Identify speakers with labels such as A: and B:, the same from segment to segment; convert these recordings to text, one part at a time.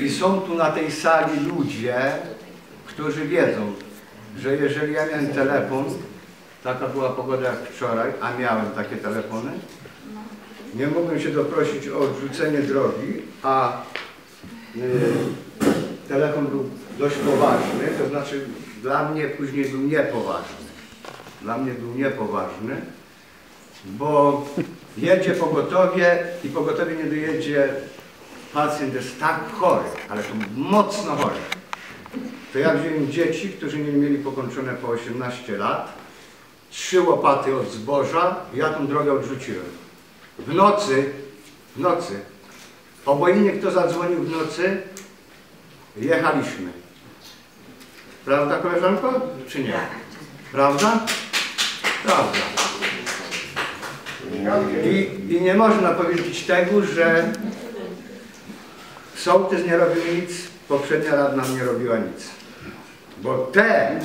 A: I są tu na tej sali ludzie, którzy wiedzą, że jeżeli ja miałem telefon, taka była pogoda jak wczoraj, a miałem takie telefony, nie mogłem się doprosić o odrzucenie drogi, a y, telefon był dość poważny, to znaczy dla mnie później był niepoważny. Dla mnie był niepoważny, bo jedzie pogotowie i pogotowie nie dojedzie, pacjent jest tak chory, ale to mocno chory. To ja wziąłem dzieci, którzy nie mieli pokończone po 18 lat, trzy łopaty od zboża i ja tą drogę odrzuciłem. W nocy, w nocy, obojętnie kto zadzwonił w nocy, jechaliśmy. Prawda koleżanko, czy nie? Prawda? Prawda. I, I nie można powiedzieć tego, że sołtys nie robił nic, poprzednia radna nie robiła nic. Bo te,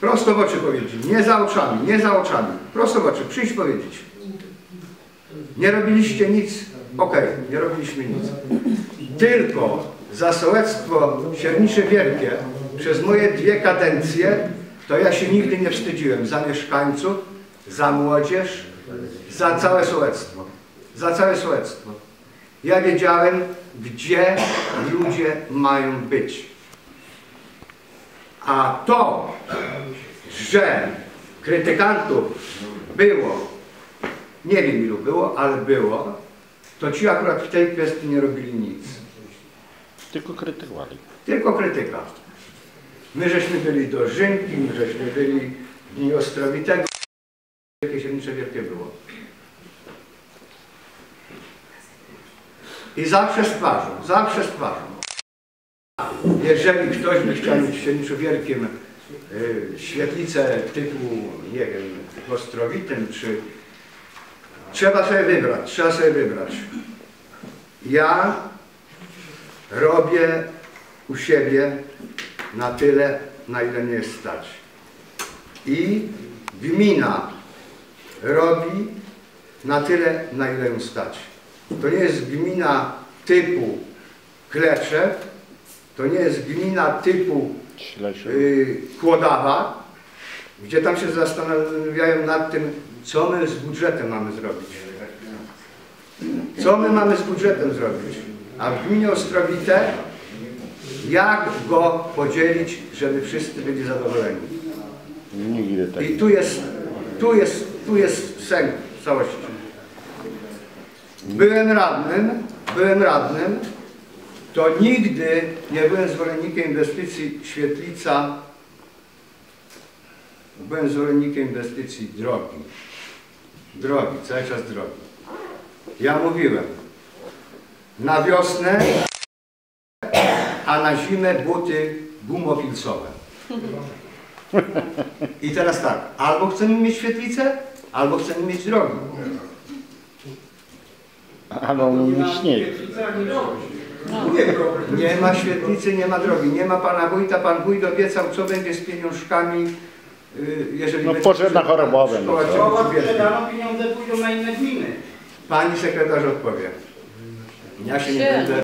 A: prosto w oczy powiedzieć, nie za oczami, nie za oczami, prosto w oczy, przyjść powiedzieć. Nie robiliście nic, okej, nie robiliśmy nic. Tylko za sołectwo Siernicze Wielkie przez moje dwie kadencje, to ja się nigdy nie wstydziłem za mieszkańców, za młodzież, za całe sołectwo. Za całe sołectwo. Ja wiedziałem, gdzie ludzie mają być. A to, że krytykantów było, nie wiem ilu było, ale było, to ci akurat w tej kwestii nie robili nic.
B: Tylko krytykowali.
A: Tylko krytyka. My żeśmy byli do Rzymki, my żeśmy byli Dni Ostrowitego. Wielkie Siernicze Wielkie było. I zawsze z twarzą, zawsze z twarzą. Jeżeli ktoś by chciał mieć w Sierniczu Wielkim y, świetlicę typu, nie wiem, Ostrowitym, czy trzeba sobie wybrać, trzeba sobie wybrać. Ja robię u siebie na tyle, na ile mnie stać. I gmina robi na tyle, na ile ją stać. To nie jest gmina typu Kleczew, to nie jest gmina typu y, Kłodawa, gdzie tam się zastanawiają nad tym, co my z budżetem mamy zrobić. Co my mamy z budżetem zrobić? A w gminie Ostrowite, jak go podzielić, żeby wszyscy byli zadowoleni?
B: Nigdy tak.
A: I tu jest, tu jest, tu jest sęk w całości. Byłem radnym, byłem radnym, to nigdy nie byłem zwolennikiem inwestycji świetlica, byłem zwolennikiem inwestycji drogi. Drogi, cały czas drogi. Ja mówiłem, na wiosnę, a na zimę buty gumofilcowe. I teraz tak, albo chcemy mieć świetlicę, albo chcemy mieć drogi.
B: Ale on mówi śnieg.
A: Nie ma świetlicy, nie ma drogi, nie ma pana wójta, pan wójt obiecał, co będzie z pieniążkami, y, jeżeli
B: No
A: będzie
B: poszedł na chorobowe, no
A: szkoła
B: co?
C: Sprzedano, pieniądze pójdą na inne gminy.
A: Pani sekretarz odpowie. Ja się nie będę